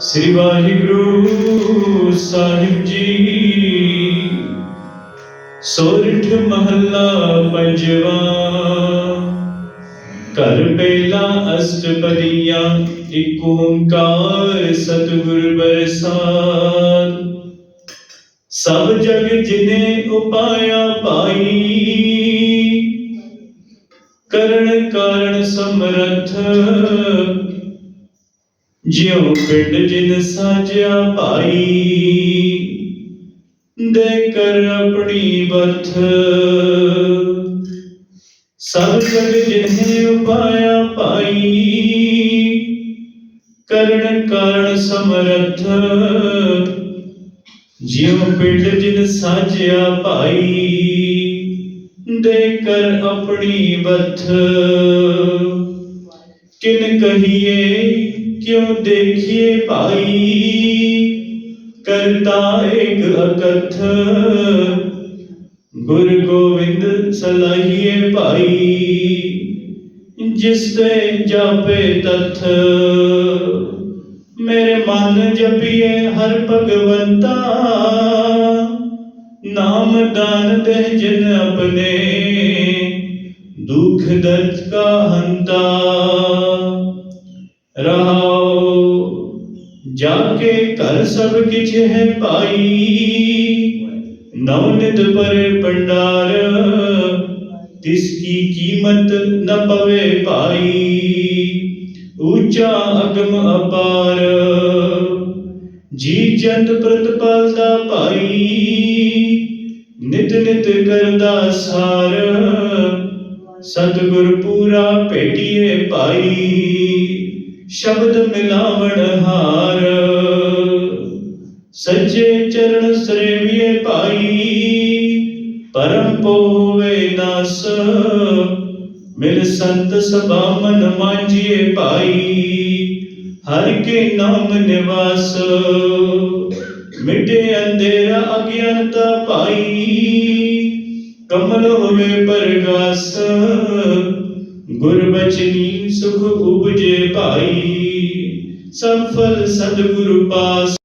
ਸ੍ਰੀ ਵਾਹਿਗੁਰੂ ਸਾਹਿਬ ਜੀ। ਸੋਰਠ ਮਹੱਲਾ ਪੰਜਵਾ। ਘਰ ਪਹਿਲਾ ਅਸ਼ਟਪਦੀਆਂ, ਇਕ ਓੰਕਾਰ ਸਤਿਗੁਰ ਬਰਸਾਤ। ਸਭ ਜਗ ਜਿਨੇ ਉਪਾਇਆ ਪਾਈ, ਕਰਨ ਕਾਰਨ ਸਮਰਥ ਜਿਉ ਪਿੰਡ ਜਿਨ ਸਾਜਿਆ ਭਾਈ, ਦੇ ਕਰ ਆਪਣੀ ਬਥ ਸਭ ਜਗ ਜਿਨੇ ਉਪਾਇਆ ਪਾਈ ਕਰਨ ਕਾਰਨ ਸਮਰਥ। ਜਿਉ ਪਿੰਡ ਜਿਨ ਸਾਜਿਆ ਭਾਈ, ਦੇ ਕਰ ਆਪਣੀ ਬਥ ਕਿਨ ਕਹੀਏ, ਕਿਉ ਦੇਖੀਏ ਭਾਈ? ਕਰਤਾ ਏਕ ਅਕਥ, ਗੁਰ ਗੋਬਿੰਦ ਸਲਾਹੀਏ ਭਾਈ। ਜਿਸ ਤੇ ਜਾਪੇ ਤਥ, ਮੇਰੇ ਮਨ ਜਪੀਏ ਹਰ ਭਗਵੰਤਾ। ਨਾਮ ਦਾਨ ਦੇ ਜਿਨ ਆਪਣੇ ਦੁਖ ਦਰਦ ਕਾ ਹੰਤਾ। ਰਹਾਉ ਜਾ ਕੇ ਘਰ ਸਭ ਕਿਛ ਹੈ ਪਾਈ। ਨਵ ਨਿਤ ਪਰੇ ਭੰਡਾਰ, ਤਿਸ ਕੀ ਕੀਮਤ ਨ ਪਵੇ ਭਾਈ ਉੱਚਾ ਅਗਮ ਅਪਾਰ, ਜੀ ਜੰਤ ਪ੍ਰਤਪਾਲਦਾ ਭਾਈ। ਨਿਤ ਨਿਤ ਕਰਦਾ ਸਾਰ ਸਤਿਗੁਰ ਪੂਰਾ ਭੇਟੀਏ ਭਾਈ, ਸ਼ਬਦ ਮਿਲਾਵਣ ਹਾਰ। ਸੱਚੇ ਚਰਨ ਸਰੇਵੀਏ ਭਾਈ, ਪਰਮ ਪੋਵੇ ਨਾਸ ਮਿਲ ਸੰਤ ਸਭਾ ਮਨ ਮਾਂਜੀਏ ਭਾਈ, ਹਰ ਕੇ ਨਾਮ ਨਿਵਾਸ। ਮਿਟੇ ਅੰਧੇਰਾ ਅਗਿਆਨਤਾ ਭਾਈ ਕਮਲ ਹੋਵੇ ਪਰਗਾਸ ਗੁਰਬਚਨੀ ਸੁਖ ਉਪਜੇ ਭਾਈ ਸਫਲ ਸਤਿਗੁਰੂ ਪਾਸ